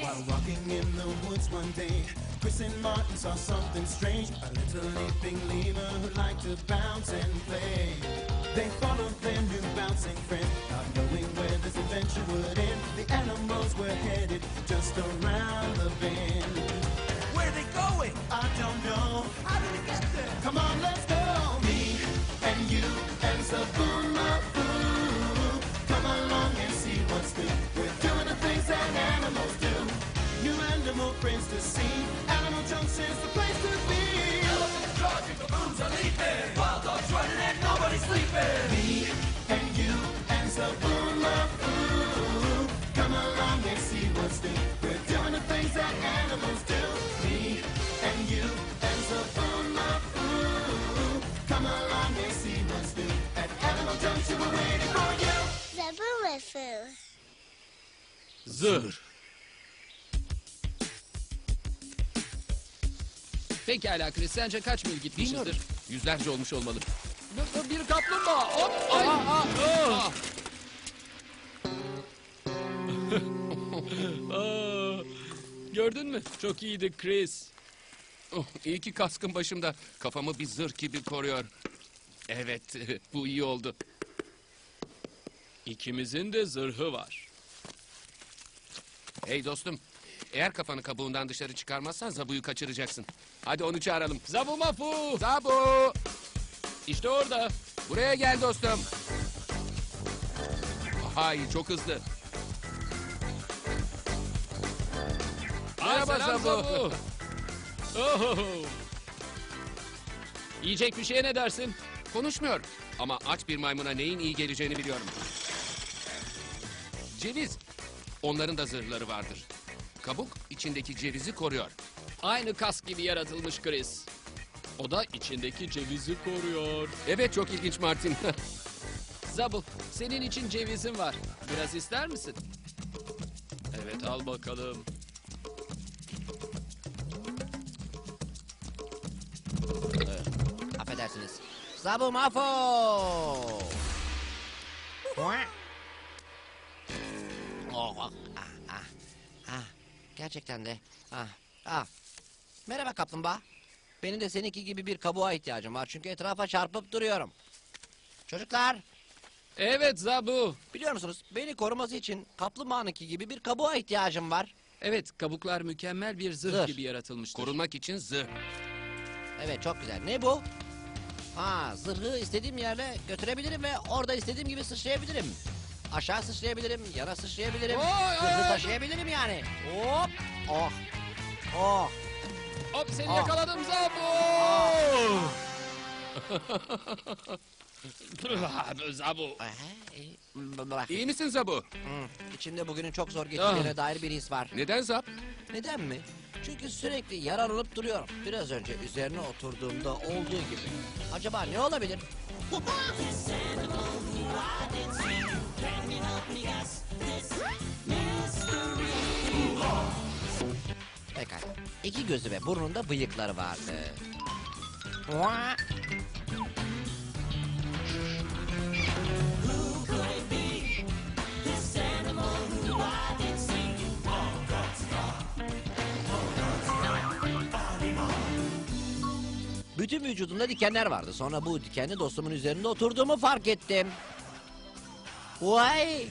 While walking in the woods one day, Chris and Martin saw something strange. A little leaping lemur who liked to bounce and play. They followed their new bouncing friend, not knowing where this adventure would end. The animals were headed just around the bend. Where are they going? I don't know. How did animal friends to see. Animal Junction's the place to be. Elephants charging, baboons are leaping. Wild dogs running and nobody's sleeping. Me and you and Sabumafoo. Come along and see what's new. We're doing the things that animals do. Me and you and Sabumafoo. Come along and see what's new. At Animal Junction, we're waiting for you. Zaboomafu. Zır. Pekala Chris sence kaç mil gitmişizdir? Yüzlerce olmuş olmalı. Bir kaplumbağa. Hop. Ay. Ah. Aa, Gördün mü? Çok iyiydi Chris. Oh, iyi ki kaskım başımda. Kafamı bir zırh gibi koruyor. Evet, bu iyi oldu. İkimizin de zırhı var. Hey dostum, eğer kafanı kabuğundan dışarı çıkarmazsan Zabu'yu kaçıracaksın. Hadi onu çağıralım. Zabu mafu. Zabu! İşte orada. Buraya gel dostum. Hay çok hızlı. Merhaba selam Zabu. Oho. Yiyecek bir şeye ne dersin? Konuşmuyor ama aç bir maymuna neyin iyi geleceğini biliyorum. Ceviz. Onların da zırhları vardır. Kabuk içindeki cevizi koruyor. Aynı kask gibi yaratılmış Chris. O da içindeki cevizi koruyor. Evet çok ilginç Martin. Zabu, senin için cevizim var. Biraz ister misin? Evet, al bakalım. Affedersiniz. Zabu mafo. Oh, oh, ah. Gerçekten de. Ah, ah. Merhaba kaplumbağa. Benim de seninki gibi bir kabuğa ihtiyacım var. Çünkü etrafa çarpıp duruyorum. Çocuklar, Evet Zabu. biliyor musunuz? Beni koruması için kaplumbağanınki gibi bir kabuğa ihtiyacım var. Evet, kabuklar mükemmel bir zırh, Zırh. gibi yaratılmıştır. Korunmak için zırh. Evet çok güzel. Ne bu? Ha zırhı istediğim yerle götürebilirim ve orada istediğim gibi sıçrayabilirim. Aşağı sıçrayabilirim, yana sıçrayabilirim. Oy, oy. taşıyabilirim yani. Hop! Oh! Oh! Hop seni Ah. yakaladım Zabu. Zabu. Aha, iyi. B- Bırak. İyi misin Zabu? Hmm, İçimde bugünün çok zor geçeceğine Ah. dair bir his var. Neden Zap? Neden mi? Çünkü sürekli yaralanıp duruyorum. Biraz önce üzerine oturduğumda olduğu gibi. Acaba ne olabilir? Pekala. İki gözü ve burnunda bıyıkları vardı. Bütün vücudumda dikenler vardı. Sonra bu dikenli dostumun üzerinde oturduğumu fark ettim. Vay!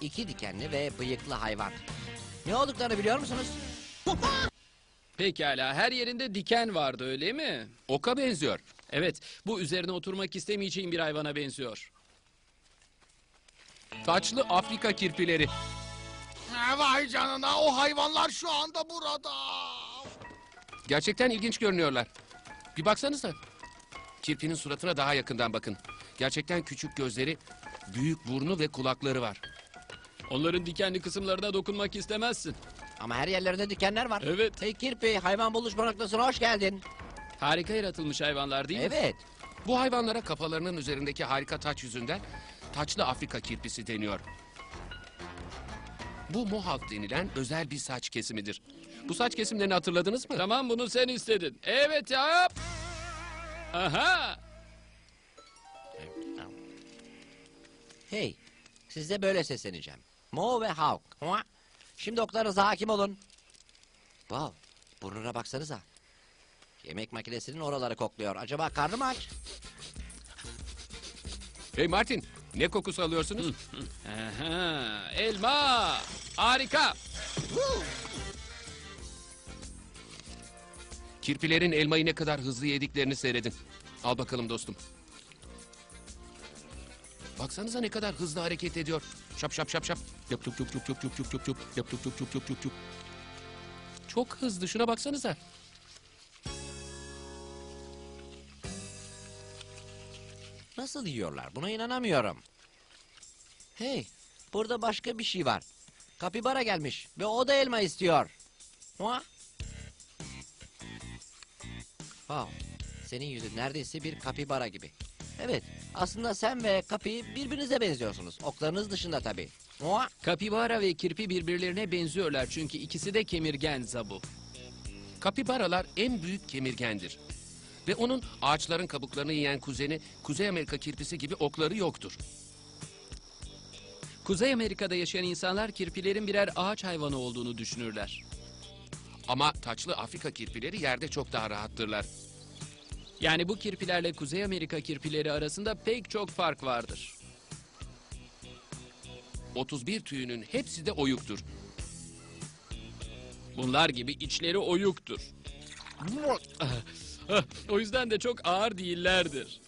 İki dikenli ve bıyıklı hayvan. Ne olduklarını biliyor musunuz? Pekala, her yerinde diken vardı öyle mi? Oka benziyor. Evet, bu üzerine oturmak istemeyeceğim bir hayvana benziyor. Taçlı Afrika kirpileri. Ha, vay canına o hayvanlar şu anda burada. Gerçekten ilginç görünüyorlar. Bir baksanıza. Kirpinin suratına daha yakından bakın. Gerçekten küçük gözleri, büyük burnu ve kulakları var. Onların dikenli kısımlarına dokunmak istemezsin. Ama her yerlerinde dikenler var. Evet. Hey Kirpi, hayvan buluşma noktasına hoş geldin. Harika yaratılmış hayvanlar değil mi? Evet. Bu hayvanlara kafalarının üzerindeki harika taç yüzünden taçlı Afrika kirpisi deniyor. Bu mohawk denilen özel bir saç kesimidir. Bu saç kesimlerini hatırladınız mı? Tamam bunu sen istedin. Evet yap. Aha. Hey, size böyle sesleneceğim. Mo ve Hawk. Şimdi oklarınıza hakim olun. Wow, burnuna baksanıza. Yemek makinesinin oraları kokluyor. Acaba karnı mı aç? Hey Martin, ne kokusu alıyorsunuz? Aha. Elma. Harika. Kirpilerin elmayı ne kadar hızlı yediklerini seyredin. Al bakalım dostum. Baksanıza ne kadar hızlı hareket ediyor. Şap şap şap şap. Yap yap yap yap yap yap yap yap yap. Yap yap yap yap yap yap. Çok hızlı şuna baksanıza. Nasıl yiyorlar? Buna inanamıyorum. Hey, burada başka bir şey var. Kapibara gelmiş ve o da elma istiyor. Hua. Wow, senin yüzün neredeyse bir kapibara gibi. Evet, aslında sen ve kapi birbirinize benziyorsunuz. Oklarınız dışında tabii. Hua. Kapibara ve kirpi birbirlerine benziyorlar çünkü ikisi de kemirgen zabu. Kapibaralar en büyük kemirgendir. Ve onun ağaçların kabuklarını yiyen kuzeni Kuzey Amerika kirpisi gibi okları yoktur. Kuzey Amerika'da yaşayan insanlar kirpilerin birer ağaç hayvanı olduğunu düşünürler. Ama taçlı Afrika kirpileri yerde çok daha rahattırlar. Yani bu kirpilerle Kuzey Amerika kirpileri arasında pek çok fark vardır. 31 tüyünün hepsi de oyuktur. Bunlar gibi içleri oyuktur. o yüzden de çok ağır değillerdir.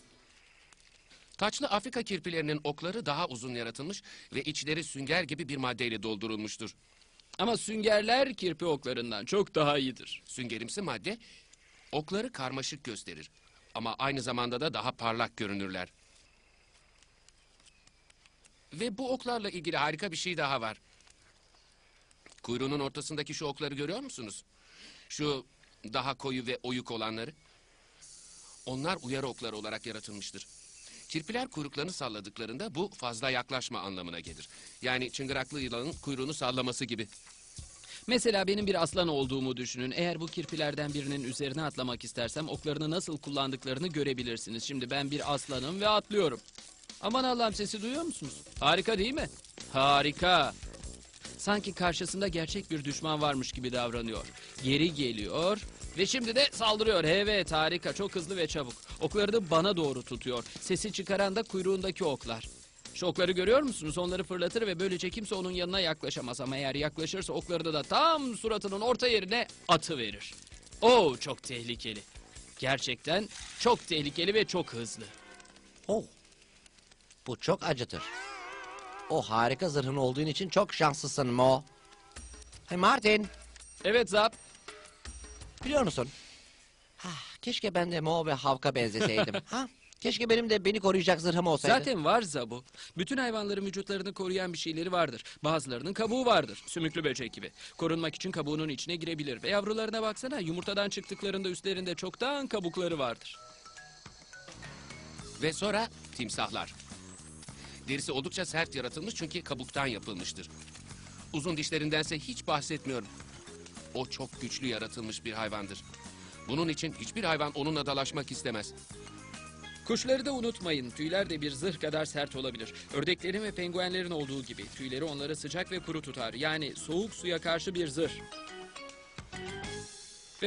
Taçlı Afrika kirpilerinin okları daha uzun yaratılmış ve içleri sünger gibi bir maddeyle doldurulmuştur. Ama süngerler kirpi oklarından çok daha iyidir. Süngerimsi madde okları karmaşık gösterir ama aynı zamanda da daha parlak görünürler. Ve bu oklarla ilgili harika bir şey daha var. Kuyruğunun ortasındaki şu okları görüyor musunuz? Şu daha koyu ve oyuk olanları. Onlar uyarı okları olarak yaratılmıştır. Kirpiler kuyruklarını salladıklarında bu fazla yaklaşma anlamına gelir. Yani çıngıraklı yılanın kuyruğunu sallaması gibi. Mesela benim bir aslan olduğumu düşünün. Eğer bu kirpilerden birinin üzerine atlamak istersem oklarını nasıl kullandıklarını görebilirsiniz. Şimdi ben bir aslanım ve atlıyorum. Aman Allah'ım sesi duyuyor musunuz? Harika değil mi? Harika. Sanki karşısında gerçek bir düşman varmış gibi davranıyor. Geri geliyor ve şimdi de saldırıyor. Evet harika çok hızlı ve çabuk. Oklarını bana doğru tutuyor. Sesi çıkaran da kuyruğundaki oklar. Şu okları görüyor musunuz? Onları fırlatır ve böylece kimse onun yanına yaklaşamaz. Ama eğer yaklaşırsa oklarını da tam suratının orta yerine atı verir. Oo çok tehlikeli. Gerçekten çok tehlikeli ve çok hızlı. Oh. Bu çok acıtır. O harika zırhın olduğun için çok şanslısın Mo. Hey Martin, Evet Zap. biliyor musun? Ah, keşke ben de Mo ve Havk'a benzeseydim. ha? Keşke benim de beni koruyacak zırhım olsaydı. Zaten var Zabu. Bütün hayvanların vücutlarını koruyan bir şeyleri vardır. Bazılarının kabuğu vardır. Sümüklü böcek gibi. Korunmak için kabuğunun içine girebilir. Ve yavrularına baksana yumurtadan çıktıklarında üstlerinde çoktan kabukları vardır. Ve sonra timsahlar. Derisi oldukça sert yaratılmış çünkü kabuktan yapılmıştır. Uzun dişlerindense hiç bahsetmiyorum. O çok güçlü yaratılmış bir hayvandır. Bunun için hiçbir hayvan onunla dalaşmak istemez. Kuşları da unutmayın. Tüyler de bir zırh kadar sert olabilir. Ördeklerin ve penguenlerin olduğu gibi. Tüyleri onları sıcak ve kuru tutar. Yani soğuk suya karşı bir zırh.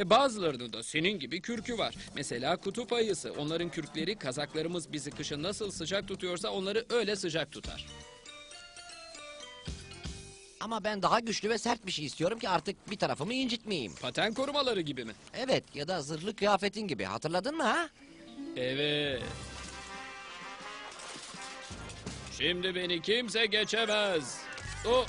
Ve bazılarının da senin gibi kürkü var. Mesela kutup ayısı. Onların kürkleri kazaklarımız bizi kışın nasıl sıcak tutuyorsa onları öyle sıcak tutar. Ama ben daha güçlü ve sert bir şey istiyorum ki artık bir tarafımı incitmeyeyim. Paten korumaları gibi mi? Evet ya da zırhlı kıyafetin gibi hatırladın mı ha? Evet. Şimdi beni kimse geçemez. O.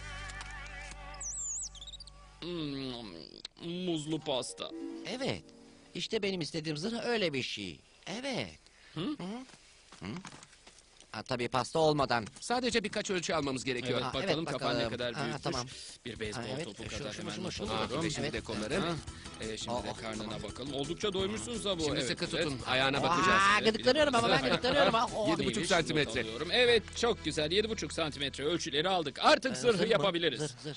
Hmm, muzlu pasta. Evet. İşte benim istediğim zırh öyle bir şey. Evet. Hı? Hı? Hı? Ha, tabii pasta olmadan. Sadece birkaç ölçü almamız gerekiyor. Evet, bakalım evet, kafan ne bakalım. kadar Ha, büyükmüş. tamam. Bir beyzbol evet, topu şu- kadar şu- hemen Aa, alıyorum. şimdi Evet. de kolları. Ha, e, şimdi Aa, de aa, karnına bakalım. Oldukça doymuşsun Zabu. Şimdi evet, sıkı evet. tutun. Ayağına Aa, bakacağız. gıdıklanıyorum ama ben gıdıklanıyorum. Oh. Yedi buçuk santimetre. Evet çok güzel. Yedi buçuk santimetre ölçüleri aldık. Artık Ee, zırhı yapabiliriz. Zırh, zırh.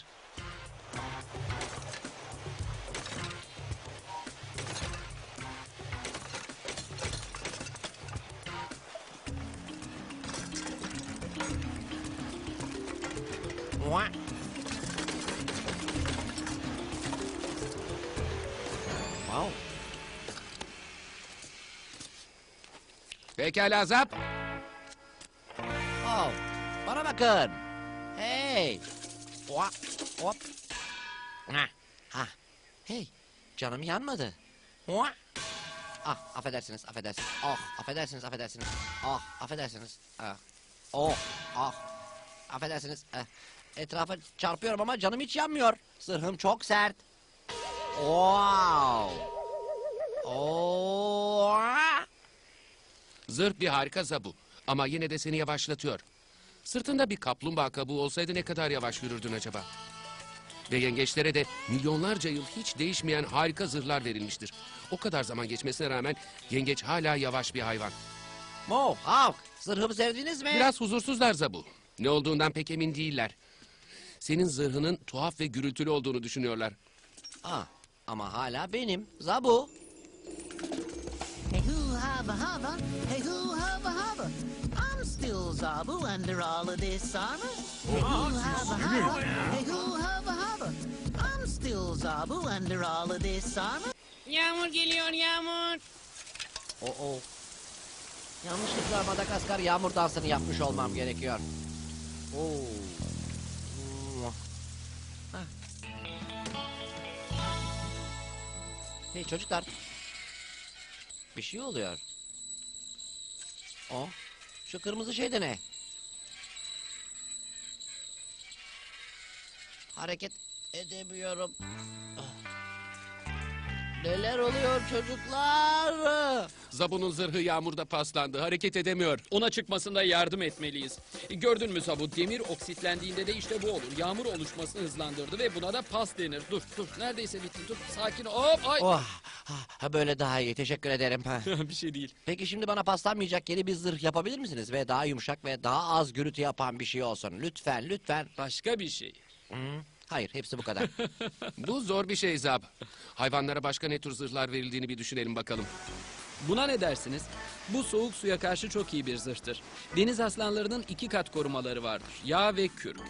Pekala Zap. Oh, bana bakın. Hey. Hop, hop. Ha, ha. Hey, canım yanmadı. Hua. Ah, affedersiniz, affedersiniz. Oh, affedersiniz, affedersiniz. Oh, affedersiniz. Ah. Oh, ah. Affedersiniz. Eh. Etrafa çarpıyorum ama canım hiç yanmıyor. Zırhım çok sert. Wow. Oh. Zırh bir harika Zabu. Ama yine de seni yavaşlatıyor. Sırtında bir kaplumbağa kabuğu olsaydı ne kadar yavaş yürürdün acaba? Ve yengeçlere de milyonlarca yıl hiç değişmeyen harika zırhlar verilmiştir. O kadar zaman geçmesine rağmen yengeç hala yavaş bir hayvan. Mo, Hawk, zırhımı sevdiniz mi? Biraz huzursuzlar Zabu. Ne olduğundan pek emin değiller. Senin zırhının tuhaf ve gürültülü olduğunu düşünüyorlar. Ah, ama hala benim. Zabu. Haba haba, hey hoo haba haba. I'm still Zabu under all of this armor. Hey hoo haba haba, hey hoo haba haba. I'm still Zabu under all of this armor. Yağmur geliyor yağmur. Oo. Oh, Yanlışlıkla Madagaskar yağmur dansını yapmış olmam gerekiyor. Oo. Hah. Hey çocuklar. Bir şey oluyor. O. Şu kırmızı şey de ne? Hareket edemiyorum. Neler oluyor çocuklar? Zabu'nun zırhı yağmurda paslandı. Hareket edemiyor. Ona çıkmasında yardım etmeliyiz. Gördün mü Zabu? Demir oksitlendiğinde de işte bu olur. Yağmur oluşmasını hızlandırdı ve buna da pas denir. Dur dur neredeyse bitti. Dur sakin ol. Hop ay. Oh, ha, böyle daha iyi. Teşekkür ederim. Ha. bir şey değil. Peki şimdi bana paslanmayacak yeni bir zırh yapabilir misiniz? Ve daha yumuşak ve daha az gürültü yapan bir şey olsun. Lütfen, lütfen. Başka bir şey. Hı, Hayır, hepsi bu kadar. Bu zor bir şey Zab. Hayvanlara başka ne tür zırhlar verildiğini bir düşünelim bakalım. Buna ne dersiniz? Bu soğuk suya karşı çok iyi bir zırhtır. Deniz aslanlarının iki kat korumaları vardır. Yağ ve kürk.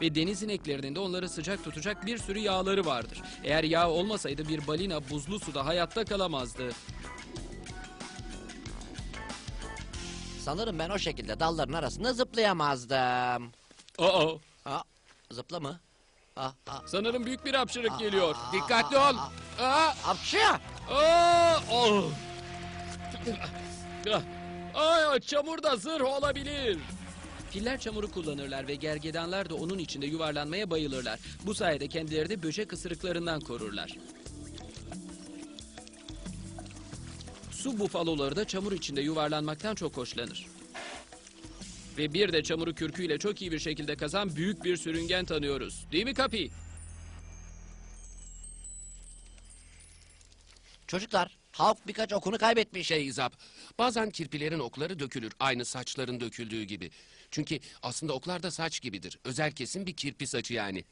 Ve deniz ineklerinin de onları sıcak tutacak bir sürü yağları vardır. Eğer yağ olmasaydı bir balina buzlu suda hayatta kalamazdı. Sanırım ben o şekilde dalların arasında zıplayamazdım. Aa, Aa, zıpla mı? Aa, aa, sanırım büyük bir hapşırık geliyor. Dikkatli ol. Aa, apşı! Aa, oh. Ay, çamurda zırh olabilir. Filler çamuru kullanırlar ve gergedanlar da onun içinde yuvarlanmaya bayılırlar. Bu sayede kendileri de böcek ısırıklarından korurlar. Su bufaloları da çamur içinde yuvarlanmaktan çok hoşlanır. Ve bir de çamuru kürküyle çok iyi bir şekilde kazan büyük bir sürüngen tanıyoruz. Değil mi Kapi? Çocuklar, Hawk birkaç okunu kaybetmiş. şey Zab. Bazen kirpilerin okları dökülür. Aynı saçların döküldüğü gibi. Çünkü aslında oklar da saç gibidir. Özel kesim bir kirpi saçı yani.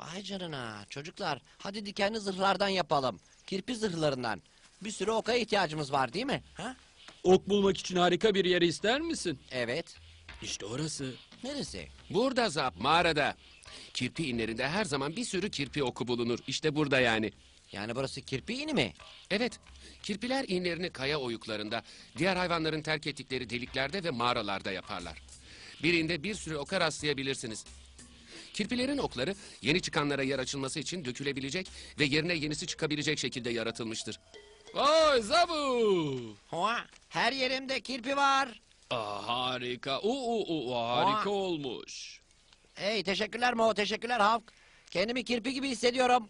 Vay canına, çocuklar. Hadi dikenli zırhlardan yapalım. Kirpi zırhlarından. Bir sürü oka ihtiyacımız var değil mi? Ha? Ok bulmak için harika bir yer ister misin? Evet. İşte orası. Neresi? Burada Zab, mağarada. Kirpi inlerinde her zaman bir sürü kirpi oku bulunur. İşte burada yani. Yani burası kirpi ini mi? Evet, kirpiler inlerini kaya oyuklarında, diğer hayvanların terk ettikleri deliklerde ve mağaralarda yaparlar. Birinde bir sürü oka rastlayabilirsiniz. Kirpilerin okları yeni çıkanlara yer açılması için dökülebilecek ve yerine yenisi çıkabilecek şekilde yaratılmıştır. Vay Zabu! Hoa, her yerimde kirpi var. Aa, harika. Oo, oo, oo, harika Aa. olmuş. Hey teşekkürler Mo, teşekkürler Hawk. Kendimi kirpi gibi hissediyorum.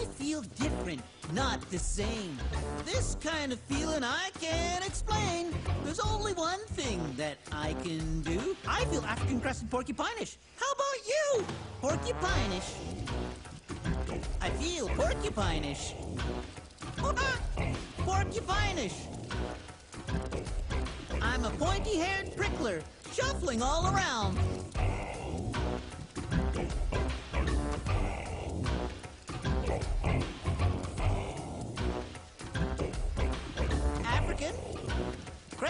I feel different. Not the same. This kind of feeling I can't explain. There's only one thing that I can do. I feel African crested porcupine-ish. How about you? Porcupine-ish. I feel porcupine-ish. Porcupine-ish. I'm a pointy-haired prickler, shuffling all around.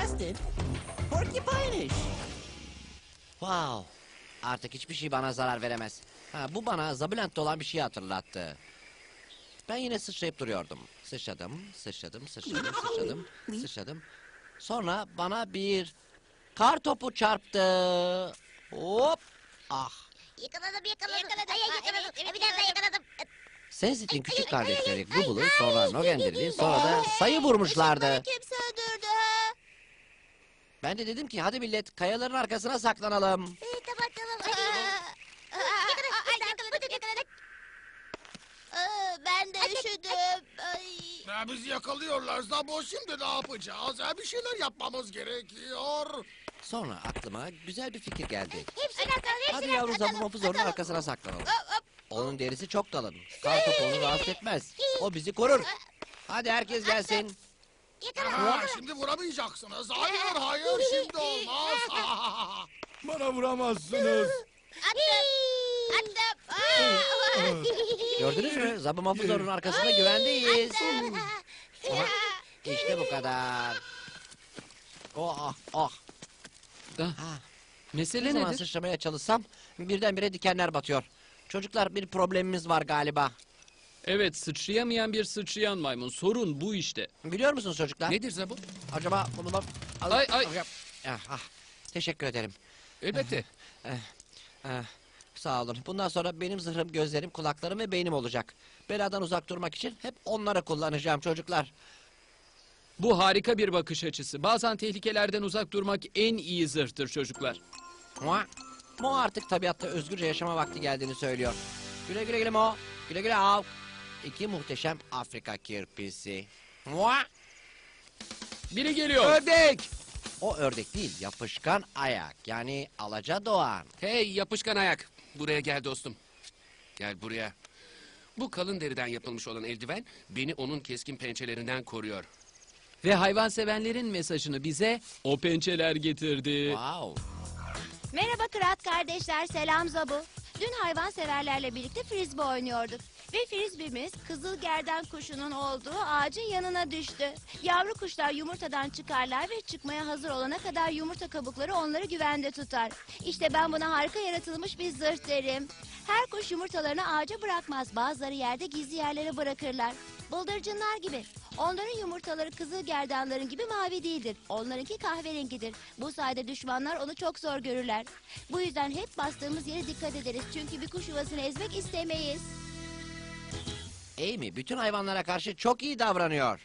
Crested, porcupine-ish. Wow. Artık hiçbir şey bana zarar veremez. Ha, bu bana Zabilent'te olan bir şeyi hatırlattı. Ben yine sıçrayıp duruyordum. Sıçradım, sıçradım, sıçradım, sıçradım, sıçradım. Sonra bana bir kar topu çarptı. Hop! Ah! Yakaladım yakaladım. Ay, ay, yakaladım. Bir daha da yakaladım. Sensit'in küçük kardeşleri Google'u, sonra Nogender'i, sonra da sayı vurmuşlardı. Kimse. Ben de dedim ki hadi millet kayaların arkasına saklanalım. İyi tamam tamam. Hadi. Yakaladık. Yakaladık. Yakaladık. Ben de üşüdüm. Ay. Ya bizi yakalıyorlar Zabo şimdi ne yapacağız? Ya bir şeyler yapmamız gerekiyor. Sonra aklıma güzel bir fikir geldi. Hepsini atalım. Hepsini Hadi yavru atalım. Atalım. arkasına saklanalım. Hop, hop. Onun derisi çok kalın. Kar topu onu rahatsız etmez. O bizi korur. Hadi herkes gelsin. Ha, şimdi vuramayacaksınız. Hayır hayır şimdi olmaz. Bana vuramazsınız. Attım. Attım. Gördünüz mü? Zabumofuzor'un arkasında güvendeyiz. Ama işte bu kadar. Oh ah ah. Ah, Ah, mesele Ne zaman nedir? sıçramaya çalışsam birdenbire dikenler batıyor. Çocuklar bir problemimiz var galiba. Evet sıçrayamayan bir sıçrayan maymun. Sorun bu işte. Biliyor musunuz çocuklar? Nedir Zabu? Acaba bunu da... Ay, ay. Ah, ah. Teşekkür ederim. Elbette. Ah, sağ olun. Bundan sonra benim zırhım, gözlerim, kulaklarım ve beynim olacak. Beladan uzak durmak için hep onları kullanacağım çocuklar. Bu harika bir bakış açısı. Bazen tehlikelerden uzak durmak en iyi zırhtır çocuklar. Mua. Mo artık tabiatta özgürce yaşama vakti geldiğini söylüyor. Güle güle güle Mo. Güle güle av. İki muhteşem Afrika kirpisi. Mua. Biri geliyor. Ördek. O ördek değil, yapışkan ayak. Yani alaca doğan. Hey yapışkan ayak. Buraya gel dostum. Gel buraya. Bu kalın deriden yapılmış olan eldiven beni onun keskin pençelerinden koruyor. Ve hayvansevenlerin mesajını bize o pençeler getirdi. Wow. Merhaba Kırat kardeşler, selam Zabu. Dün hayvanseverlerle birlikte frisbee oynuyorduk. Ve frisbeemiz kızıl gerdan kuşunun olduğu ağacın yanına düştü. Yavru kuşlar yumurtadan çıkarlar ve çıkmaya hazır olana kadar yumurta kabukları onları güvende tutar. İşte ben buna harika yaratılmış bir zırh derim. Her kuş yumurtalarını ağaca bırakmaz. Bazıları yerde gizli yerlere bırakırlar. Bıldırcınlar gibi. Onların yumurtaları kızıl gerdanların gibi mavi değildir. Onlarınki kahverengidir. Bu sayede düşmanlar onu çok zor görürler. Bu yüzden hep bastığımız yere dikkat ederiz. Çünkü bir kuş yuvasını ezmek istemeyiz. Amy bütün hayvanlara karşı çok iyi davranıyor.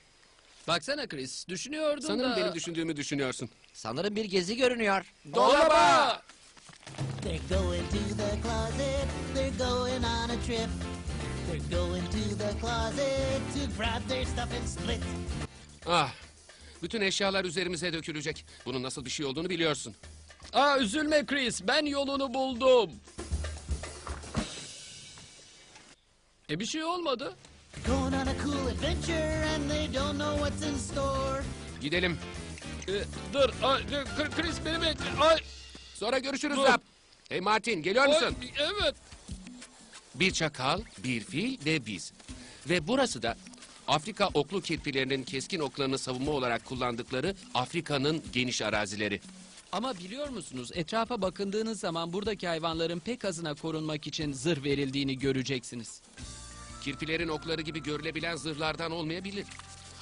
Baksana Chris, düşünüyordum Sanırım da... benim düşündüğümü düşünüyorsun. Sanırım bir gezi görünüyor. Dolaba! They're going to the closet. They're going on a trip. They're going to the closet to grab their stuff and split. Ah. Bütün eşyalar üzerimize dökülecek. Bunun nasıl bir şey olduğunu biliyorsun. Aa üzülme Chris, ben yolunu buldum. E bir şey olmadı. Going on a cool adventure and they don't know what's in store. Gidelim. E, dur, ay, e, Chris beni bekle. Ay, Sonra görüşürüz Dur. Zap. Hey Martin geliyor ay, musun? evet. Bir çakal, bir fil ve biz. Ve burası da Afrika oklu kirpilerinin keskin oklarını savunma olarak kullandıkları Afrika'nın geniş arazileri. Ama biliyor musunuz etrafa bakındığınız zaman buradaki hayvanların pek azına korunmak için zırh verildiğini göreceksiniz. Kirpilerin okları gibi görülebilen zırhlardan olmayabilir.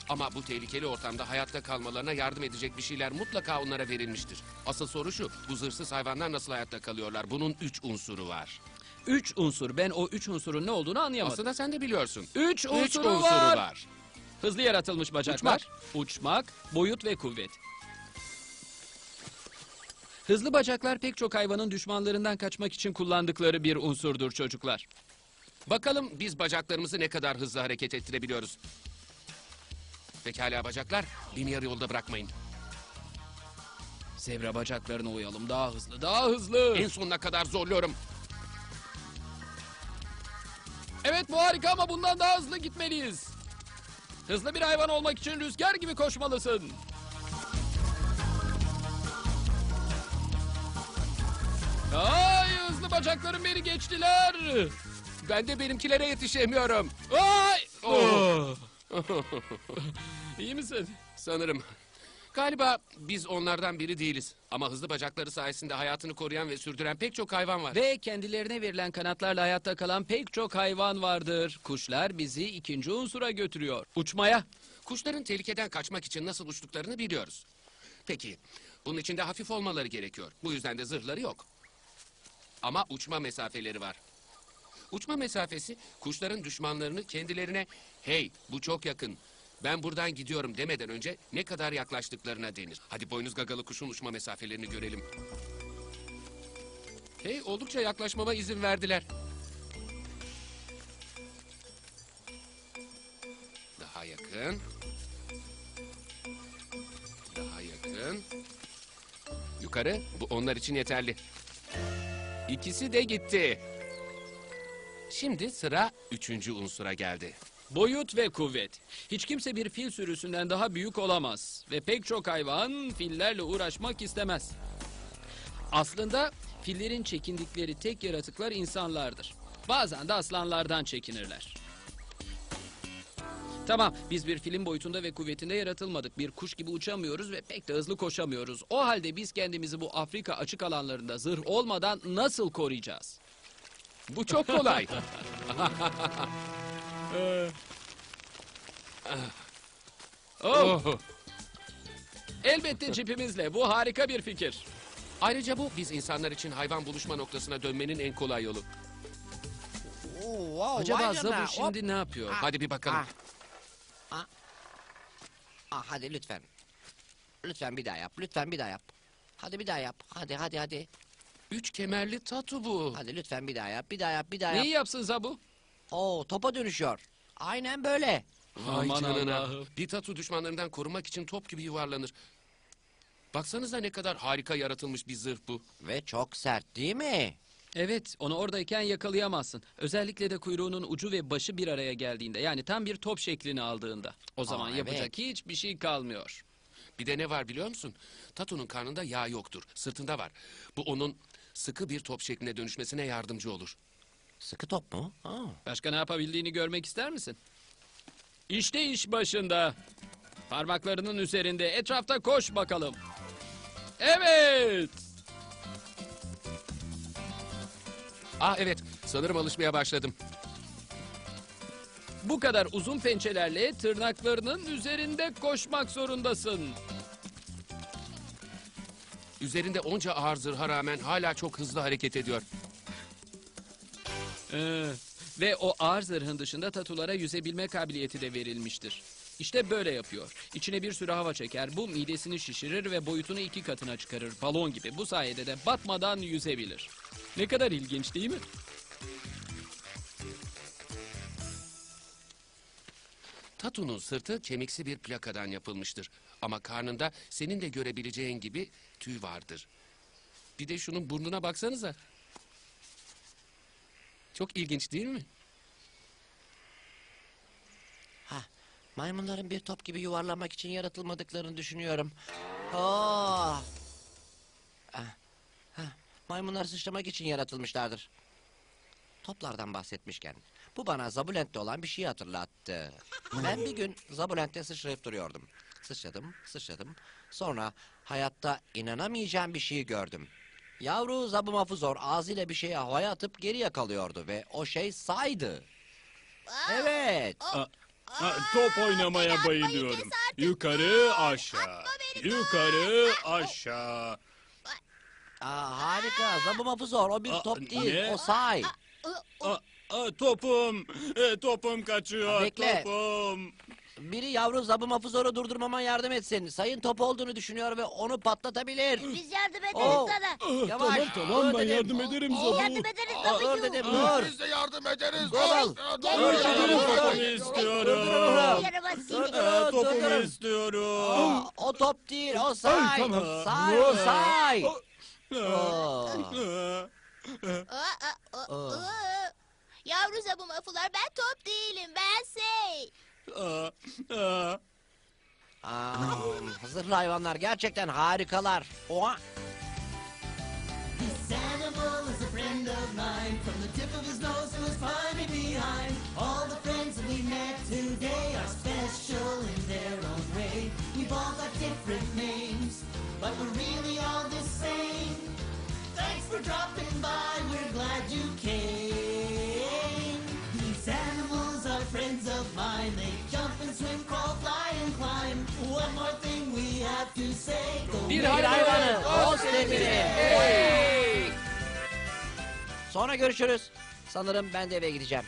Ama bu tehlikeli ortamda hayatta kalmalarına yardım edecek bir şeyler mutlaka onlara verilmiştir. Asıl soru şu, bu zırhsız hayvanlar nasıl hayatta kalıyorlar? Bunun üç unsuru var. Üç unsur, ben o üç unsurun ne olduğunu anlayamadım. Aslında sen de biliyorsun. Üç unsuru, Üç unsuru var. var. Hızlı yaratılmış bacaklar, uçmak, boyut ve kuvvet. Hızlı bacaklar pek çok hayvanın düşmanlarından kaçmak için kullandıkları bir unsurdur çocuklar. Bakalım biz bacaklarımızı ne kadar hızlı hareket ettirebiliyoruz. Pekala bacaklar, beni yarı yolda bırakmayın. Zebra bacaklarına uyalım. Daha hızlı, daha hızlı. En sonuna kadar zorluyorum. Evet bu harika ama bundan daha hızlı gitmeliyiz. Hızlı bir hayvan olmak için rüzgar gibi koşmalısın. Ay hızlı bacaklarım beni geçtiler. Ben de benimkilere yetişemiyorum. Ay! Oh. İyi misin? Sanırım. Galiba biz onlardan biri değiliz. Ama hızlı bacakları sayesinde hayatını koruyan ve sürdüren pek çok hayvan var. Ve kendilerine verilen kanatlarla hayatta kalan pek çok hayvan vardır. Kuşlar bizi ikinci unsura götürüyor. Uçmaya. Kuşların tehlikeden kaçmak için nasıl uçtuklarını biliyoruz. Peki, bunun için de hafif olmaları gerekiyor. Bu yüzden de zırhları yok. Ama uçma mesafeleri var. Uçma mesafesi kuşların düşmanlarını kendilerine hey bu çok yakın ben buradan gidiyorum demeden önce ne kadar yaklaştıklarına denir. Hadi boynuz gagalı kuşun uçma mesafelerini görelim. Hey oldukça yaklaşmama izin verdiler. Daha yakın. Daha yakın. Yukarı. Bu onlar için yeterli. İkisi de gitti. Şimdi sıra üçüncü unsura geldi. Boyut ve kuvvet. Hiç kimse bir fil sürüsünden daha büyük olamaz. Ve pek çok hayvan fillerle uğraşmak istemez. Aslında fillerin çekindikleri tek yaratıklar insanlardır. Bazen de aslanlardan çekinirler. Tamam, biz bir filin boyutunda ve kuvvetinde yaratılmadık. Bir kuş gibi uçamıyoruz ve pek de hızlı koşamıyoruz. O halde biz kendimizi bu Afrika açık alanlarında zırh olmadan nasıl koruyacağız? Bu çok kolay. Oh, Oh. elbette cipimizle. Bu harika bir fikir. Ayrıca bu biz insanlar için hayvan buluşma noktasına dönmenin en kolay yolu. Oo, wow, Acaba vay canına, Zabu şimdi hop. ne yapıyor? Hadi bir bakalım. Ah. Ah. Ah, hadi lütfen. Lütfen bir daha yap. Lütfen bir daha yap. Hadi bir daha yap. Hadi hadi hadi. Üç kemerli tatu bu. Hadi lütfen bir daha yap. Bir daha yap. Bir daha Neyi yap. yapsın Zabu? Oo topa dönüşüyor. Aynen böyle. Vay Aman canına. Allah'ım. Bir tatu düşmanlarından korumak için top gibi yuvarlanır. Baksanıza ne kadar harika yaratılmış bir zırh bu. Ve çok sert değil mi? Evet, onu oradayken yakalayamazsın. Özellikle de kuyruğunun ucu ve başı bir araya geldiğinde. Yani tam bir top şeklini aldığında. O zaman evet. yapacak hiçbir şey kalmıyor. Bir de ne var biliyor musun? Tatu'nun karnında yağ yoktur. Sırtında var. Bu onun sıkı bir top şekline dönüşmesine yardımcı olur. Sıkı top mu? Aa. Başka ne yapabildiğini görmek ister misin? İşte iş başında. Parmaklarının üzerinde etrafta koş bakalım. Evet. Ah evet, sanırım alışmaya başladım. Bu kadar uzun pençelerle tırnaklarının üzerinde koşmak zorundasın. Üzerinde onca ağır zırha rağmen hala çok hızlı hareket ediyor. Ee, ve o ağır zırhın dışında tatulara yüzebilme kabiliyeti de verilmiştir. İşte böyle yapıyor. İçine bir sürü hava çeker. Bu midesini şişirir ve boyutunu iki katına çıkarır. Balon gibi. Bu sayede de batmadan yüzebilir. Ne kadar ilginç değil mi? Tatu'nun sırtı kemiksi bir plakadan yapılmıştır. Ama karnında senin de görebileceğin gibi tüy vardır. Bir de şunun burnuna baksanıza. Çok ilginç değil mi? Ha, maymunların bir top gibi yuvarlamak için yaratılmadıklarını düşünüyorum. Oh. Ah, ha, maymunlar sıçramak için yaratılmışlardır. Toplardan bahsetmişken, bu bana Zabulent'te olan bir şeyi hatırlattı. Ben bir gün Zabulent'te sıçrayıp duruyordum. Sıçradım, sıçradım. Sonra hayatta inanamayacağım bir şeyi gördüm. Yavru zabımafuzor ağzıyla bir şeyi havaya atıp geri yakalıyordu ve o şey saydı. Evet. top oynamaya atmayı bayılıyorum. artık. Yukarı Aa, aşağı. atma beni, Yukarı aa, aşağı. Aa, harika. Zabımafuzor o bir Aa, top değil. ne? O say. Aa, aa, topum. E, topum kaçıyor. Bekle. Topum. Biri yavru zabımafuzor'u durdurmama yardım etsin. Sayın top olduğunu düşünüyor ve onu patlatabilir. Biz yardım ederiz Oo. sana. Ah, Yavaş. Tamam tamam ben yardım ederim Oo, Zabu. yardım ederiz Aa, dur dedim dur. Biz de yardım ederiz. Gobal. Dur, Gel dur, buraya. dur, dur, Topumu dur. istiyorum. Yaramaz seni. Durdurun, durdurun. istiyorum. Aa, o top değil o say. tamam. Say o say. Aa. Aa, aa, aa. Yavru zabı mafılar ben top değilim ben şey. Aa, hayvanlar gerçekten harikalar. Oha. This animal is a friend of mine. From the tip of his nose to his climbing behind. All the friends that we met today are special in their own way. We've all got different names, but we're really all the same. Thanks for dropping by, we're glad you came. These animals are friends of mine. They jump and swim, crawl, fly and climb. One more thing we have to say. Go Bir hayvanı dost. Sonra görüşürüz. Sanırım ben de eve gideceğim.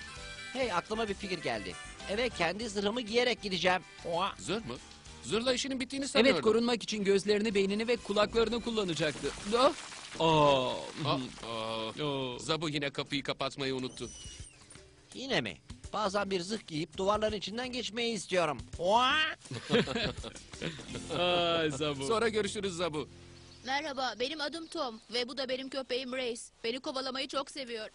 Hey aklıma bir fikir geldi. Eve kendi zırhımı giyerek gideceğim. Oha. Zırh mı? Zırhla işinin bittiğini sanıyordum. Evet korunmak için gözlerini, beynini ve kulaklarını kullanacaktı. Ah. Aa. Aa, aa. Oo. Zabu yine kapıyı kapatmayı unuttu. Yine mi? Bazen bir zırh giyip duvarların içinden geçmeyi istiyorum. Oha. Ay Zabu. Sonra görüşürüz Zabu. Merhaba benim adım Tom ve bu da benim köpeğim Race. Beni kovalamayı çok seviyor.